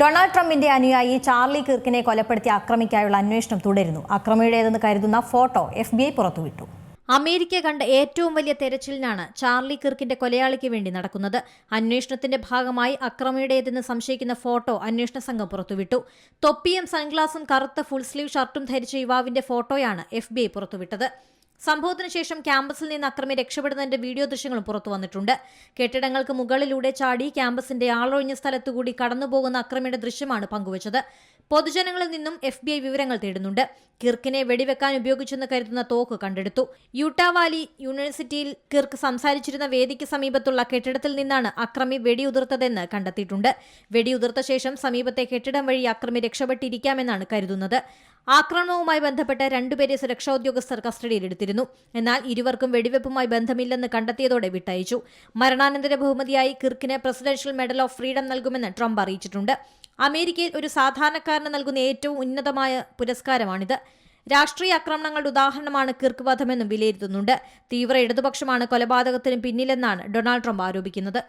Donald ട്രംപിന്റെ അനുയായി Charlie കിർക്കിനെ കൊലപ്പെടുത്തി ആക്രമിക്കായുള്ള അന്വേഷണം തുടരുന്നു. അക്രമിയുടേതെന്ന് കരുതുന്ന ഫോട്ടോ എഫ് ബി ഐ പുറത്തുവിട്ടു. അമേരിക്ക കണ്ട ഏറ്റവും വലിയ തെരച്ചിലിനാണ് ചാർലി കിർക്കിന്റെ കൊലയാളിക്ക് വേണ്ടി നടക്കുന്നത്. അന്വേഷണത്തിന്റെ ഭാഗമായി അക്രമിയുടേതെന്ന് സംശയിക്കുന്ന ഫോട്ടോ അന്വേഷണ സംഘം പുറത്തുവിട്ടു. തൊപ്പിയും സൺഗ്ലാസും കറുത്ത ഫുൾ സ്ലീവ് ഷർട്ടും ധരിച്ച യുവാവിന്റെ ഫോട്ടോയാണ് എഫ് പുറത്തുവിട്ടത്. സംഭവത്തിന് ശേഷം ക്യാമ്പസിൽ നിന്ന് അക്രമി രക്ഷപ്പെടുന്നതിന്റെ വീഡിയോ ദൃശ്യങ്ങളും പുറത്തു വന്നിട്ടുണ്ട്. കെട്ടിടങ്ങൾക്ക് മുകളിലൂടെ ചാടി ക്യാമ്പസിന്റെ ആളൊഴിഞ്ഞ സ്ഥലത്തുകൂടി കടന്നുപോകുന്ന അക്രമിയുടെ ദൃശ്യമാണ് പങ്കുവച്ചത്. പൊതുജനങ്ങളിൽ നിന്നും എഫ് ബി ഐ വിവരങ്ങൾ തേടുന്നുണ്ട്. കിർക്കിനെ വെടിവെക്കാൻ ഉപയോഗിച്ചെന്ന് കരുതുന്ന തോക്ക് കണ്ടെടുത്തു. യൂട്ടാവാലി യൂണിവേഴ്സിറ്റിയിൽ കിർക്ക് സംസാരിച്ചിരുന്ന വേദിക്ക് സമീപത്തുള്ള കെട്ടിടത്തിൽ നിന്നാണ് അക്രമി വെടിയുതിർത്തതെന്ന് കണ്ടെത്തിയിട്ടുണ്ട്. വെടിയുതിർത്ത ശേഷം സമീപത്തെ കെട്ടിടം വഴി അക്രമി രക്ഷപ്പെട്ടിരിക്കാമെന്നാണ് കരുതുന്നത്. ആക്രമണവുമായി ബന്ധപ്പെട്ട് രണ്ടുപേരെ സുരക്ഷാ ഉദ്യോഗസ്ഥർ കസ്റ്റഡിയിലെടുത്തിരുന്നു. എന്നാൽ ഇരുവർക്കും വെടിവെപ്പുമായി ബന്ധമില്ലെന്ന് കണ്ടെത്തിയതോടെ വിട്ടയച്ചു. മരണാനന്തര ബഹുമതിയായി കിർക്കിന് പ്രസിഡൻഷ്യൽ മെഡൽ ഓഫ് ഫ്രീഡം നൽകുമെന്ന് ട്രംപ് അറിയിച്ചിട്ടുണ്ട്. അമേരിക്കയിൽ ഒരു സാധാരണക്കാരന് നൽകുന്ന ഏറ്റവും ഉന്നതമായ പുരസ്കാരമാണിത്. രാഷ്ട്രീയ ആക്രമണങ്ങളുടെ ഉദാഹരണമാണ് കിർക്ക് വധമെന്നും വിലയിരുത്തുന്നുണ്ട്. തീവ്ര ഇടതുപക്ഷമാണ് കൊലപാതകത്തിന് പിന്നിലെന്നാണ് ഡൊണാൾഡ് ട്രംപ് ആരോപിക്കുന്നത്.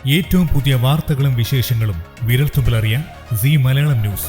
ഏറ്റവും പുതിയ വാർത്തകളും വിശേഷങ്ങളും വിരൽത്തുമ്പിലറിയാൻ സി മലയാളം ന്യൂസ്.